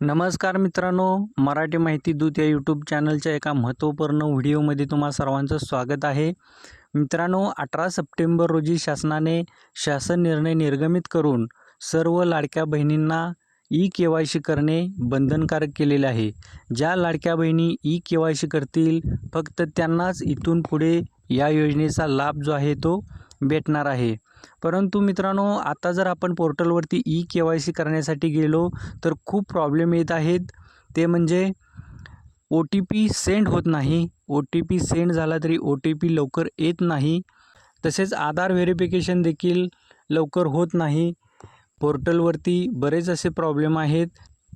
नमस्कार मित्रांनो मराठी माहिती दूत या यूट्यूब चॅनलच्या एका महत्त्वपूर्ण व्हिडिओमध्ये तुम्हा सर्वांचं स्वागत आहे. मित्रांनो अठरा सप्टेंबर रोजी शासनाने शासन निर्णय निर्गमित करून सर्व लाडक्या बहिणींना ई के वाय सी करणे बंधनकारक केलेले आहे. ज्या लाडक्या बहिणी ई के वाय सी करतील फक्त त्यांनाच इथून पुढे या योजनेचा लाभ जो आहे तो भेटणार आहे. परंतु मित्रांनो आता जर आपण पोर्टलवरती ई के वाय सी करण्यासाठी गेलो तर खूप प्रॉब्लेम येत आहेत. ते म्हणजे ओ टी पी सेंड होत नाही. ओ टी पी सेंड झाला तरी ओ टी पी लवकर येत नाही. तसेच आधार व्हेरिफिकेशन देखील लवकर होत नाही. पोर्टलवरती बरेच असे प्रॉब्लेम आहेत.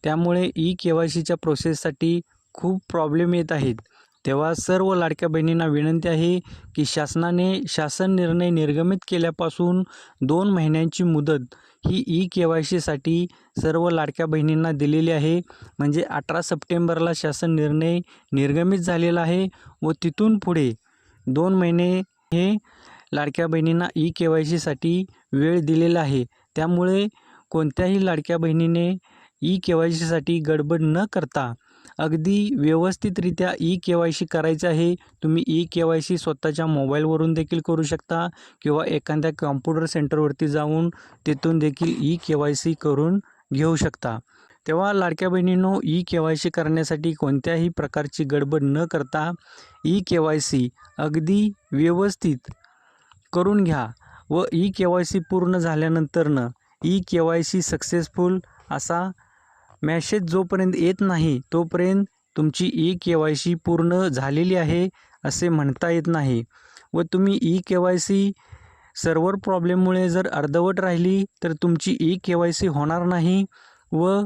त्यामुळे ई के वाय सीच्या प्रोसेससाठी खूप प्रॉब्लेम येत आहेत. तेव्हा सर्व लाडक्या बहिणींना विनंती आहे की शासनाने शासन निर्णय निर्गमित केल्यापासून दोन महिन्यांची मुदत ही ई के वाय सीसाठी सर्व लाडक्या बहिणींना दिलेली आहे. म्हणजे अठरा सप्टेंबरला शासन निर्णय निर्गमित झालेला आहे व तिथून पुढे दोन महिने हे लाडक्या बहिणींना ई के वाय सीसाठी वेळ दिलेला आहे. त्यामुळे कोणत्याही लाडक्या बहिणीने ई के वाय सीसाठी गडबड न करता अगदी व्यवस्थितरित्या ई के वाय सी करायचं आहे. तुम्ही ई के वाय सी स्वतःच्या मोबाईलवरून देखील करू शकता किंवा एखाद्या कॉम्प्युटर सेंटरवरती जाऊन तिथून देखील ई के वाय सी करून घेऊ शकता. तेव्हा लाडक्या बहिणींनो ई के वाय सी करण्यासाठी कोणत्याही प्रकारची गडबड न करता ई के वाय सी अगदी व्यवस्थित करून घ्या व ई के वाय सी पूर्ण झाल्यानंतरनं E K Y C successful असा मॅसेज जोपर्यंत येत नाही तोपर्यंत तुमची ई के वाय सी पूर्ण झालेली आहे असे म्हणता येत नाही. व तुम्ही E K Y C server प्रॉब्लेममुळे जर अर्धवट राहिली तर तुमची ई के वाय सी होणार नाही व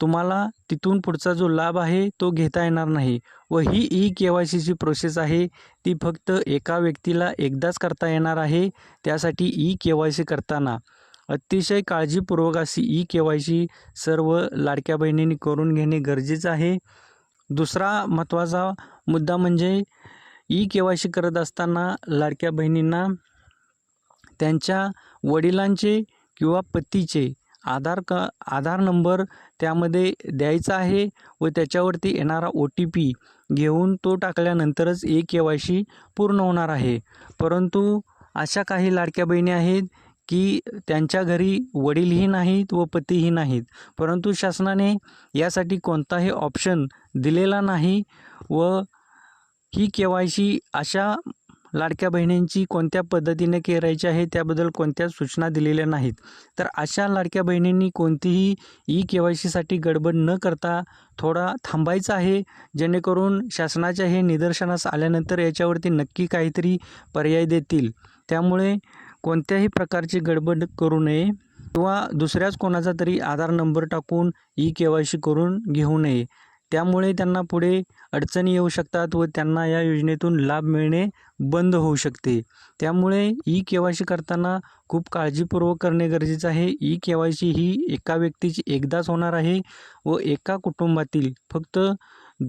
तुम्हाला तिथून पुढचा जो लाभ आहे तो घेता येणार नाही. व ही ई के वाय सीची प्रोसेस आहे ती फक्त एका व्यक्तीला एकदाच करता येणार आहे त्यासाठी ई के वाय सी करताना. अतिशय काळजीपूर्वक अशी ई के वाय सी सर्व लाडक्या बहिणींनी करून घेणे गरजेचं आहे. दुसरा महत्त्वाचा मुद्दा म्हणजे ई के वाय सी करत असताना लाडक्या बहिणींना त्यांच्या वडिलांचे किंवा पतीचे आधार क आधार नंबर त्यामध्ये द्यायचा आहे व त्याच्यावरती येणारा ओ टी पी घेऊन तो टाकल्यानंतरच ई के वाय सी पूर्ण होणार आहे. परंतु अशा काही लाडक्या बहिणी आहेत की त्यांच्या घरी वडीलही नाहीत व पतीही नाहीत. परंतु शासनाने यासाठी कोणताही ऑप्शन दिलेला नाही व ही के वाय सी अशा लाडक्या बहिणींची कोणत्या पद्धतीने करायची आहे त्याबद्दल कोणत्याच सूचना दिलेल्या नाहीत. तर अशा लाडक्या बहिणींनी कोणतीही ई के वाय सीसाठी गडबड न करता थोडा थांबायचं आहे जेणेकरून शासनाच्या हे निदर्शनास आल्यानंतर याच्यावरती नक्की काहीतरी पर्याय देतील. त्यामुळे कोणत्याही प्रकारची गडबड करू नये किंवा दुसऱ्याच कोणाचा तरी आधार नंबर टाकून ई के वाय सी करून घेऊ नये. त्यामुळे त्यांना पुढे अडचणी येऊ शकतात व त्यांना या योजनेतून लाभ मिळणे बंद होऊ शकते. त्यामुळे ई के वाय सी करताना खूप काळजीपूर्वक करणे गरजेचं आहे. ई के वाय सी ही एका व्यक्तीची एकदाच होणार आहे व एका कुटुंबातील फक्त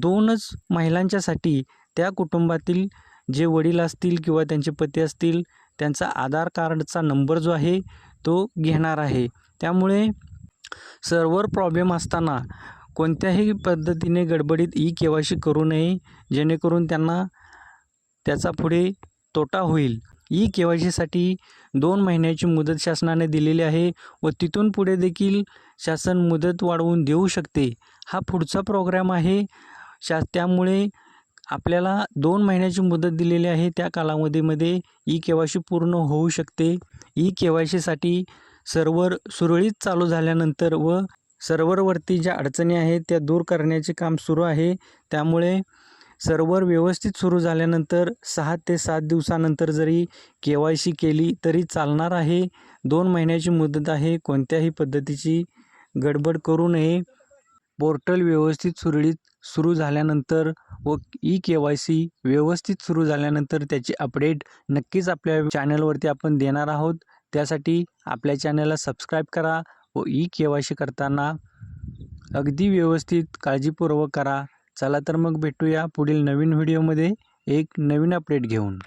दोनच महिलांच्यासाठी त्या कुटुंबातील जे वडील असतील किंवा त्यांचे पती असतील त्यांचा आधार कार्डचा नंबर जो आहे तो घेणार आहे. त्यामुळे सर्व्हर प्रॉब्लेम असताना कोणत्याही पद्धतीने गडबडीत ई के वाय सी करू नये जेणेकरून त्यांना त्याचा पुढे तोटा होईल. ई के वाय सीसाठी दोन महिन्याची मुदत शासनाने दिलेली आहे व तिथून पुढे देखील शासन मुदत वाढवून देऊ शकते. हा पुढचा प्रोग्राम आहे. शा त्यामुळे आपल्याला दोन महिन्याची मुदत दिलेली आहे. त्या कालावधीमध्ये ई के वाय सी पूर्ण होऊ शकते. ई के वाय सीसाठी सर्व्हर सुरळीत चालू झाल्यानंतर व सर्व्हरवरती ज्या अडचणी आहेत त्या दूर करण्याचे काम सुरू आहे. त्यामुळे सर्व्हर व्यवस्थित सुरू झाल्यानंतर सहा ते सात दिवसानंतर जरी के वाय सी केली तरी चालणार आहे. दोन महिन्याची मुदत आहे. कोणत्याही पद्धतीची गडबड करू नये. पोर्टल व्यवस्थित सुरळीत सुरू झाल्यानंतर व ई के वाय सी व्यवस्थित सुरू झाल्यानंतर त्याची अपडेट नक्कीच आपल्या चॅनलवरती आपण देणार आहोत. त्यासाठी आपल्या चॅनलला सबस्क्राईब करा व ई के वाय सी करताना अगदी व्यवस्थित काळजीपूर्वक करा. चला तर मग भेटूया पुढील नवीन व्हिडिओमध्ये. एक नवीन अपडेट घेऊन.